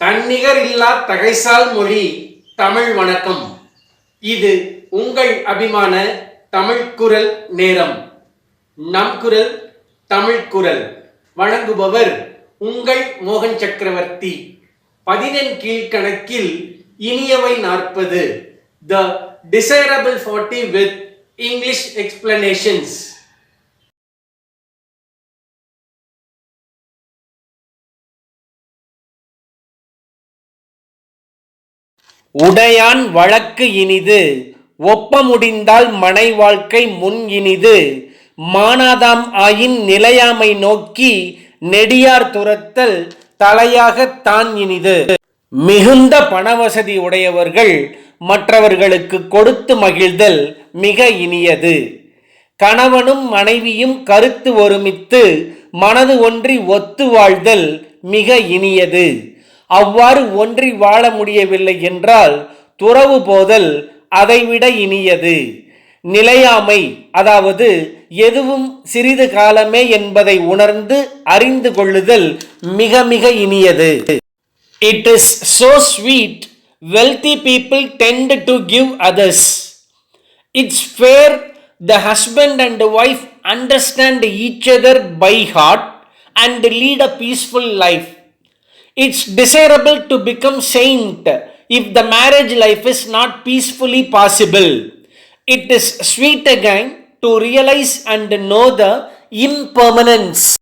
தன்னிகர் இல்லா தகைசால் மொழி தமிழ் வணக்கம். இது உங்கள் அபிமான தமிழ் குரல் நேரம். நம் குரல் தமிழ் குரல். வழங்குபவர் உங்கள் மோகன் சக்கரவர்த்தி. பதினெண் கீழ்கணக்கில் Iniyavai Narpathu. The desirable forty with English explanations உடையான் வழக்கு இனிது ஒப்ப முடிந்தால் மனை வாழ்க்கை முன் இனிது. மானாதாம் ஆயின் நிலையாமை நோக்கி நெடியார் துரத்தல் தலையாகத் தான் இனிது. மிகுந்த பணவசதி உடையவர்கள் மற்றவர்களுக்கு கொடுத்து மகிழ்தல் மிக இனியது. கணவனும் மனைவியும் கருத்து ஒருமித்து மனது ஒன்றி ஒத்து வாழ்தல் மிக இனியது. அவ்வாறு ஒன்றி வாழ முடியவில்லை என்றால் துறவு போதல் அதைவிட இனியது நிலையாமை அதாவது எதுவும் சிறிது காலமே என்பதை உணர்ந்து அறிந்து கொள்ளுதல் மிக மிக இனியது it is so sweet wealthy people tend to give others it's fair the husband and wife understand each other by heart and lead a peaceful life It's desirable to become saint if the marriage life is not peacefully possible. It is sweet again to realize and know the impermanence